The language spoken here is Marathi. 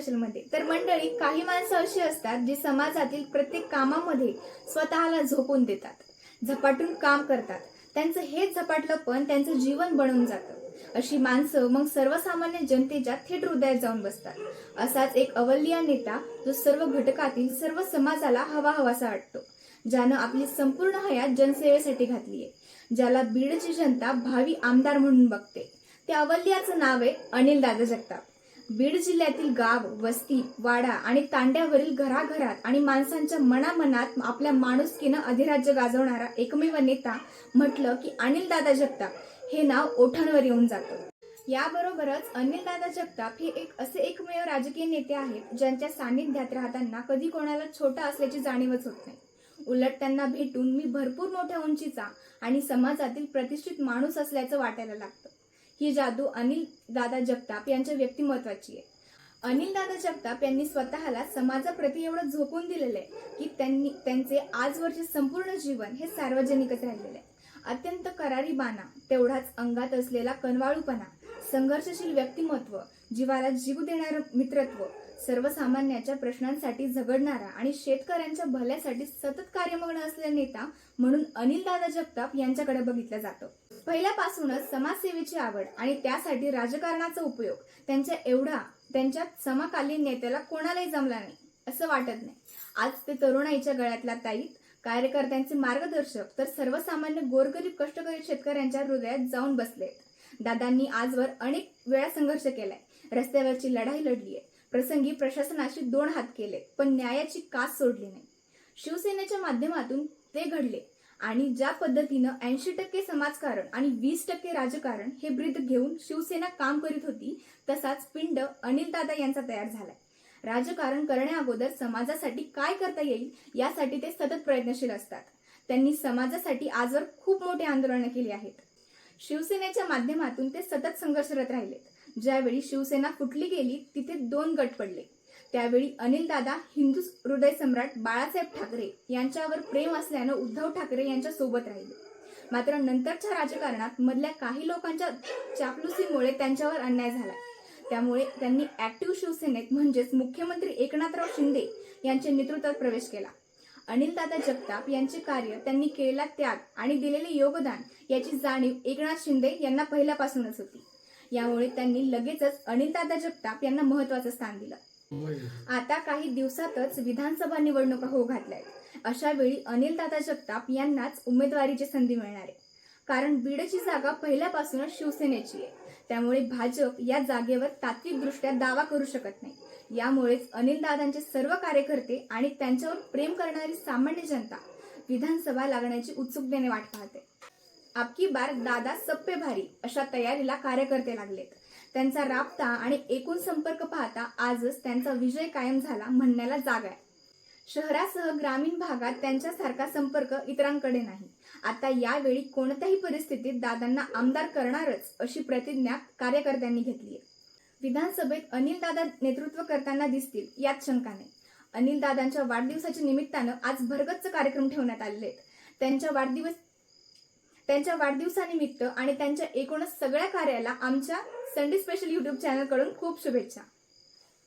स्पेशलमध्ये तर मंडळी काही माणसं अशी असतात जी समाजातील प्रत्येक कामामध्ये स्वतःला झोपून देतात. झपाटून काम करतात. त्यांचं हेच झपाटलं पण त्यांचं जीवन बनून जातं. अशी माणसं मग सर्वसामान्य जनतेच्या थेट हृदयात जाऊन बसतात. असाच एक अवलिया नेता जो सर्व घटकातील सर्व समाजाला हवा हवासा वाटतो. ज्यानं आपली संपूर्ण हयात जनसेवेसाठी घातली आहे ज्याला बीडची जनता भावी आमदार म्हणून बघते. त्या अवल्याचं नाव आहे अनिल दादा जगताप. बीड जिल्ह्यातील गाव वस्ती वाडा आणि तांड्यावरील घराघरात आणि माणसांच्या मनामनात आपल्या माणुसकीनं अधिराज्य गाजवणारा एकमेव नेता म्हटलं की अनिल दादा जगताप. हे नाव ओठांवर येऊन जातं. याबरोबरच अनिल दादा जगताप हे एक असे एकमेव राजकीय नेते आहेत ज्यांच्या सानिध्यात राहताना कधी कोणाला छोटा असल्याची जाणीवच होत नाही. उलट त्यांना भेटून मी भरपूर मोठ्या उंचीचा आणि समाजातील प्रतिष्ठित माणूस असल्याचं वाटायला लागतं. ही जादू अनिल दादा जगताप यांच्या व्यक्तिमत्वाची आहे. अनिल दादा जगताप यांनी स्वतःला समाजाप्रती एवढं झोकून दिलेलं आहे की त्यांनी त्यांचे आजवरचे संपूर्ण जीवन हे सार्वजनिकच राहिलेले आहे. अत्यंत करारी बाणा तेवढाच अंगात असलेला कनवाळूपणा संघर्षशील व्यक्तिमत्व जीवाला जीव देणारं मित्रत्व सर्वसामान्याच्या प्रश्नांसाठी झगडणारा आणि शेतकऱ्यांच्या भल्यासाठी सतत कार्यमग्न असलेला नेता म्हणून अनिल दादा जगताप यांच्याकडे बघितलं जातं. पहिल्यापासूनच समाजसेवेची आवड आणि त्यासाठी राजकारणाचा उपयोग त्यांच्या एवढा त्यांच्या समकालीन नेत्याला कोणालाही जमला नाही असं वाटत नाही. आज ते तरुणाईच्या गळ्यातला ताईत कार्यकर्त्यांचे मार्गदर्शक तर सर्वसामान्य गोरगरीब कष्टकरी शेतकऱ्यांच्या हृदयात जाऊन बसले दादांनी आजवर अनेक वेळा संघर्ष केलाय. रस्त्यावरची लढाई लढली आहे प्रसंगी प्रशासनाशी दोन हात केले पण न्यायाची कास सोडली नाही. शिवसेनेच्या माध्यमातून ते घडले. आणि ज्या पद्धतीनं ऐंशी टक्के समाजकारण आणि वीस टक्के राजकारण हे ब्रीद घेऊन शिवसेना काम करीत होती तसाच पिंड अनिल दादा यांचा तयार झालाय. राजकारण करण्याअगोदर समाजासाठी काय करता येईल यासाठी ते सतत प्रयत्नशील असतात. त्यांनी समाजासाठी आजवर खूप मोठी आंदोलनं केली आहेत. शिवसेनेच्या माध्यमातून ते सतत संघर्षरत राहिलेत. ज्यावेळी शिवसेना फुटली गेली तिथे दोन गट पडले. त्यावेळी अनिलदादा हिंदू हृदय सम्राट बाळासाहेब ठाकरे यांच्यावर प्रेम असल्यानं उद्धव ठाकरे यांच्या सोबत राहिले. मात्र नंतरच्या राजकारणात मधल्या काही लोकांच्या चापलुसीमुळे त्यांच्यावर अन्याय झाला. त्यामुळे त्यांनी ऍक्टिव्ह शिवसेनेत म्हणजेच मुख्यमंत्री एकनाथराव शिंदे यांच्या नेतृत्वात प्रवेश केला. अनिलदादा जगताप यांचे कार्य त्यांनी केलेला त्याग आणि दिलेले योगदान याची जाणीव एकनाथ शिंदे यांना पहिल्यापासूनच होती. यामुळे त्यांनी लगेचच अनिलदादा जगताप यांना महत्वाचं स्थान दिलं. आता काही दिवसातच विधानसभा निवडणुका होऊ घातल्या आहेत. अशा वेळी अनिल दादा जगताप यांनाच उमेदवारीची संधी मिळणार आहे. कारण बीडची जागा पहिल्यापासूनच शिवसेनेची आहे. त्यामुळे भाजप या जागेवर तात्विकदृष्ट्या दावा करू शकत नाही. यामुळेच अनिल दादांचे सर्व कार्यकर्ते आणि त्यांच्यावर प्रेम करणारी सामान्य जनता विधानसभा लागण्याची उत्सुकतेने वाट पाहते. आपकी बार दादा सप्पे भारी अशा तयारीला कार्यकर्ते लागलेत. त्यांचा राबता आणि एकूण संपर्क पाहता आजच त्यांचा विजय कायम झाला म्हणण्याला जागा आहे. शहरासह ग्रामीण भागात त्यांच्यासारखा संपर्क इतरांकडे नाही. आता यावेळी कोणत्याही परिस्थितीत दादांना आमदार करणारच अशी प्रतिज्ञा कार्यकर्त्यांनी घेतली आहे. विधानसभेत अनिल दादा नेतृत्व करताना दिसतील यात शंका नाही. अनिल दादांच्या वाढदिवसाच्या निमित्तानं आज भरगच्च कार्यक्रम ठेवण्यात आलेले आहेत. त्यांच्या वाढदिवस त्यांच्या वाढदिवसानिमित्त आणि त्यांच्या एकूणच सगळ्या कार्याला आमच्या संडे स्पेशल युट्यूब चॅनलकडून खूप शुभेच्छा.